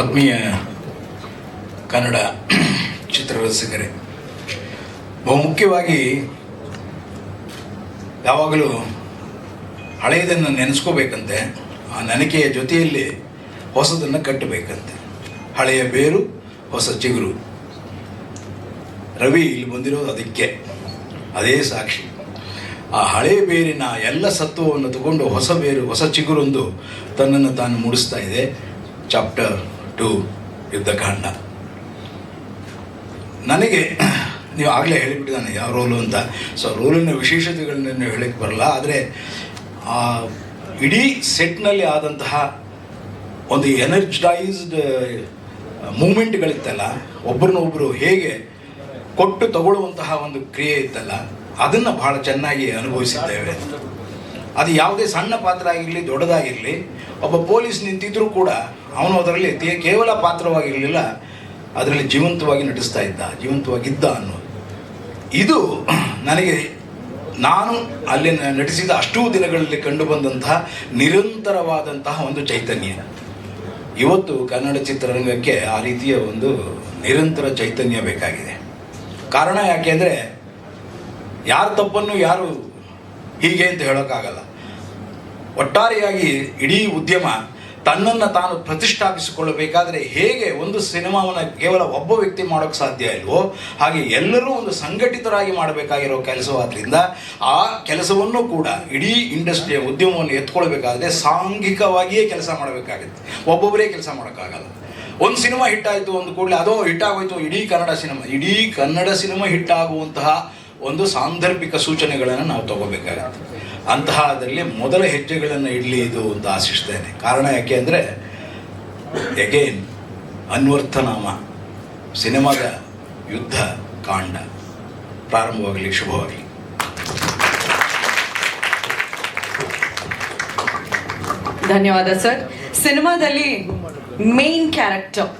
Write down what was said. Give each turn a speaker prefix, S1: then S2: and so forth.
S1: ಆತ್ಮೀಯ ಕನ್ನಡ ಚಿತ್ರರಸಿಕರೇ ಬಹುಮುಖ್ಯವಾಗಿ ಯಾವಾಗಲೂ ಹಳೆಯದನ್ನು ನೆನೆಸ್ಕೋಬೇಕಂತೆ, ಆ ನೆನಕೆಯ ಜೊತೆಯಲ್ಲಿ ಹೊಸದನ್ನು ಕಟ್ಟಬೇಕಂತೆ. ಹಳೆಯ ಬೇರು, ಹೊಸ ಚಿಗುರು. ರವಿ ಇಲ್ಲಿ ಬಂದಿರೋದು ಅದಕ್ಕೆ, ಅದೇ ಸಾಕ್ಷಿ. ಆ ಹಳೆ ಬೇರಿನ ಎಲ್ಲ ಸತ್ವವನ್ನು ತಗೊಂಡು ಹೊಸ ಬೇರು, ಹೊಸ ಚಿಗುರೊಂದು ತನ್ನನ್ನು ತಾನು ಮೂಡಿಸ್ತಾ ಇದೆ. ಚಾಪ್ಟರ್ ಟು ಯುದ್ಧಕಾಂಡ. ನನಗೆ ನೀವು ಆಗಲೇ ಹೇಳಿಬಿಟ್ಟಿದ್ದಾನೆ, ಯಾವ ರೋಲು ಅಂತ. ಸೊ ರೋಲಿನ ವಿಶೇಷತೆಗಳನ್ನ ಹೇಳಕ್ಕೆ ಬರಲ್ಲ, ಆದರೆ ಇಡೀ ಸೆಟ್ನಲ್ಲಿ ಆದಂತಹ ಒಂದು ಎನರ್ಜೈಸ್ಡ್ ಮೂಮೆಂಟ್ಗಳಿತ್ತಲ್ಲ ಒಬ್ಬರನ್ನೊಬ್ಬರು ಹೇಗೆ ಕೊಟ್ಟು ತಗೊಳ್ಳುವಂತಹ ಒಂದು ಕ್ರಿಯೆ ಇತ್ತಲ್ಲ, ಅದನ್ನು ಬಹಳ ಚೆನ್ನಾಗಿ ಅನುಭವಿಸಿದ್ದೇವೆ. ಅದು ಯಾವುದೇ ಸಣ್ಣ ಪಾತ್ರ ಆಗಿರಲಿ, ದೊಡ್ಡದಾಗಿರಲಿ, ಒಬ್ಬ ಪೊಲೀಸ್ ನಿಂತಿದ್ರೂ ಕೂಡ ಅವನು ಅದರಲ್ಲಿ ಕೇವಲ ಪಾತ್ರವಾಗಿರಲಿಲ್ಲ, ಅದರಲ್ಲಿ ಜೀವಂತವಾಗಿ ನಟಿಸ್ತಾ ಇದ್ದ, ಜೀವಂತವಾಗಿದ್ದ ಅನ್ನೋದು. ಇದು ನನಗೆ, ನಾನು ಅಲ್ಲಿ ನಟಿಸಿದ ಅಷ್ಟೂ ದಿನಗಳಲ್ಲಿ ಕಂಡುಬಂದಂತಹ ನಿರಂತರವಾದಂತಹ ಒಂದು ಚೈತನ್ಯ. ಇವತ್ತು ಕನ್ನಡ ಚಿತ್ರರಂಗಕ್ಕೆ ಆ ರೀತಿಯ ಒಂದು ನಿರಂತರ ಚೈತನ್ಯ ಬೇಕಾಗಿದೆ. ಕಾರಣ ಯಾಕೆಂದರೆ ಯಾರ ತಪ್ಪನ್ನು ಯಾರು ಹೀಗೆ ಅಂತ ಹೇಳೋಕ್ಕಾಗಲ್ಲ. ಒಟ್ಟಾರೆಯಾಗಿ ಇಡೀ ಉದ್ಯಮ ತನ್ನನ್ನು ತಾನು ಪ್ರತಿಷ್ಠಾಪಿಸಿಕೊಳ್ಳಬೇಕಾದ್ರೆ ಹೇಗೆ ಒಂದು ಸಿನಿಮಾವನ್ನು ಕೇವಲ ಒಬ್ಬ ವ್ಯಕ್ತಿ ಮಾಡೋಕ್ಕೆ ಸಾಧ್ಯ ಇಲ್ವೋ, ಹಾಗೆ ಎಲ್ಲರೂ ಒಂದು ಸಂಘಟಿತರಾಗಿ ಮಾಡಬೇಕಾಗಿರೋ ಕೆಲಸವಾದ್ರಿಂದ ಆ ಕೆಲಸವನ್ನು ಕೂಡ ಇಡೀ ಇಂಡಸ್ಟ್ರಿಯ ಉದ್ಯಮವನ್ನು ಎತ್ಕೊಳ್ಬೇಕಾದ್ರೆ ಸಾಂಘಿಕವಾಗಿಯೇ ಕೆಲಸ ಮಾಡಬೇಕಾಗುತ್ತೆ. ಒಬ್ಬೊಬ್ಬರೇ ಕೆಲಸ ಮಾಡೋಕ್ಕಾಗಲ್ಲ. ಒಂದು ಸಿನಿಮಾ ಹಿಟ್ ಆಯಿತು ಒಂದು ಕೂಡಲೇ, ಅದೋ ಹಿಟ್ ಆಗೋಯ್ತು. ಇಡೀ ಕನ್ನಡ ಸಿನಿಮಾ, ಇಡೀ ಕನ್ನಡ ಸಿನಿಮಾ ಹಿಟ್ ಆಗುವಂತಹ ಒಂದು ಸಾಂದರ್ಭಿಕ ಸೂಚನೆಗಳನ್ನು ನಾವು ತಗೋಬೇಕಾಗತ್ತೆ. ಅಂತಹದಲ್ಲಿ ಮೊದಲ ಹೆಜ್ಜೆಗಳನ್ನು ಇಡಲಿ ಇದು ಅಂತ ಆಶಿಸ್ತೇನೆ ಕಾರಣ ಯಾಕೆ ಅಂದರೆ ಎಗೇನ್ ಅನ್ವರ್ಥನಾಮ, ಸಿನಿಮಾದ ಯುದ್ಧ ಕಾಂಡ, ಪ್ರಾರಂಭವಾಗಲಿ, ಶುಭವಾಗಲಿ.
S2: ಧನ್ಯವಾದ ಸರ್. ಸಿನಿಮಾದಲ್ಲಿ ಮೇನ್ ಕ್ಯಾರೆಕ್ಟರ್